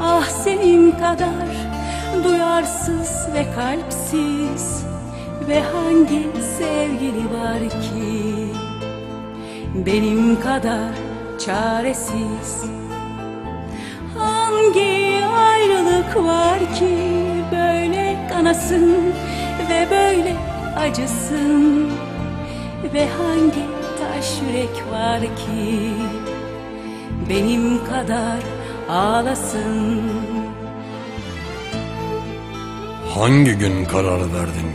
Ah senin kadar duyarsız ve kalpsiz Ve hangi sevgili var ki? Benim kadar çaresiz. Hangi ayrılık var ki Böyle kanasın ve böyle acısın? Ve hangi taş yürek var ki? Benim kadar ağlasın Hangi gün karar verdin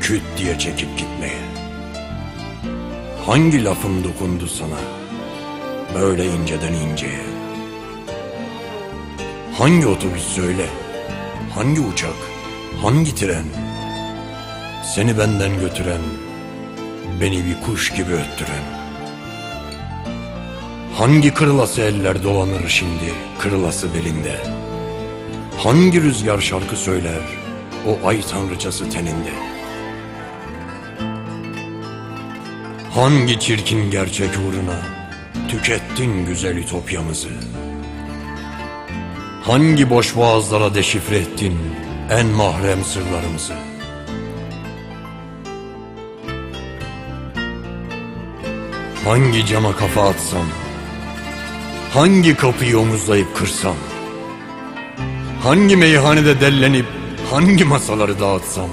küt diye çekip gitmeye? Hangi lafım dokundu sana böyle inceden inceye? Hangi otobüs söyle, hangi uçak, hangi tren? Seni benden götüren, beni bir kuş gibi öttüren. Hangi kırılası eller dolanır şimdi kırılası belinde? Hangi rüzgar şarkı söyler o ay tanrıçası teninde? Hangi çirkin gerçek uğruna tükettin güzel ütopyamızı? Hangi boş boğazlara deşifre ettin en mahrem sırlarımızı? Hangi cama kafa atsam, hangi kapıyı omuzlayıp kırsam, hangi meyhanede dellenip hangi masaları dağıtsam,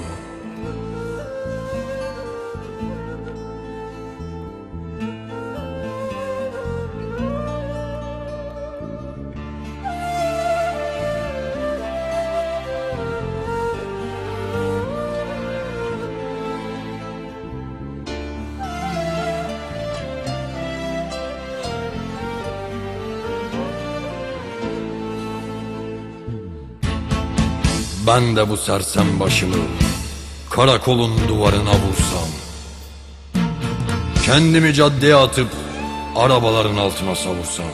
Ben de bu sersem başımı karakolun duvarına vursam Kendimi caddeye atıp arabaların altına savursam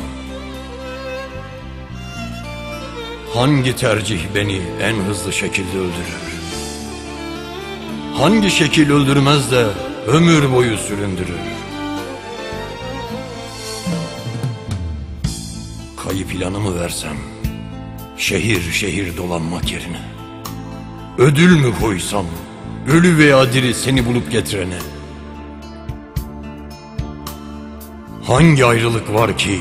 Hangi tercih beni en hızlı şekilde öldürür? Hangi şekil öldürmez de ömür boyu süründürür? Kayıp ilanımı versem Şehir şehir dolanmak yerine Ödül mü koysam? Ölü veya diri seni bulup getirene. Hangi ayrılık var ki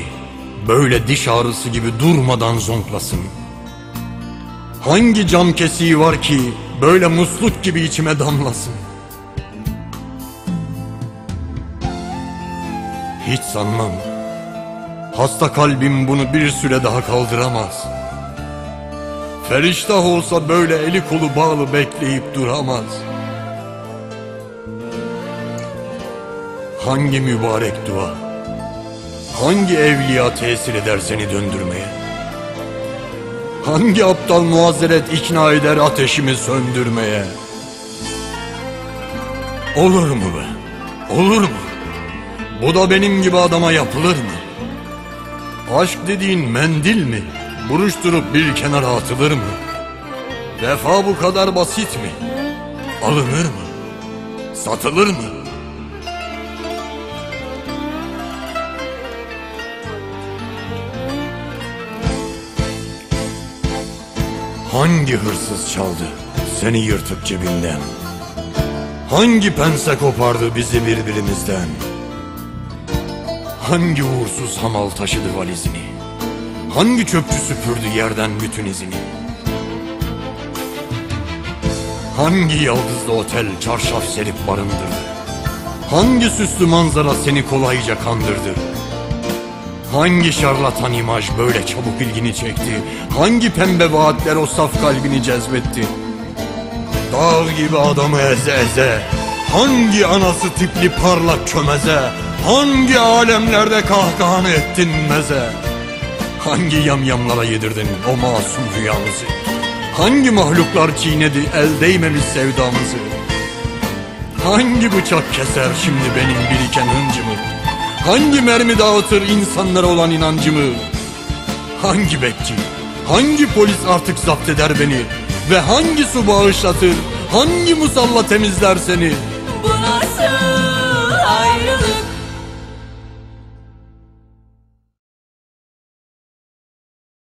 Böyle diş ağrısı gibi durmadan zonklasın? Hangi cam kesiği var ki Böyle musluk gibi içime damlasın? Hiç sanmam. Hasta kalbim bunu bir süre daha kaldıramaz Feriştah olsa böyle eli kolu bağlı bekleyip duramaz. Hangi mübarek dua, hangi evliya tesir eder seni döndürmeye? Hangi aptal muazzeret ikna eder ateşimi söndürmeye? Olur mu be? Olur mu? Bu da benim gibi adama yapılır mı? Aşk dediğin mendil mi? Buruşturup bir kenara atılır mı? Vefa bu kadar basit mi? Alınır mı? Satılır mı? Hangi hırsız çaldı seni yırtıp cebinden? Hangi pense kopardı bizi birbirimizden? Hangi uğursuz hamal taşıdı valizini? Hangi çöpçü süpürdü yerden bütün izini? Hangi yıldızlı otel çarşaf serip barındırdı? Hangi süslü manzara seni kolayca kandırdı? Hangi şarlatan imaj böyle çabuk ilgini çekti? Hangi pembe vaatler o saf kalbini cezbetti? Dağ gibi adamı eze eze Hangi anası tipli parlak çömeze Hangi alemlerde kahkahanı ettin meze Hangi yamyamlara yedirdin o masum rüyamızı? Hangi mahluklar çiğnedi el değmemiş sevdamızı? Hangi bıçak keser şimdi benim biriken hıncımı? Hangi mermi dağıtır insanlara olan inancımı? Hangi bekçi, hangi polis artık zapt eder beni? Ve hangi su bağışlatır, hangi musalla temizler seni? Bu nasıl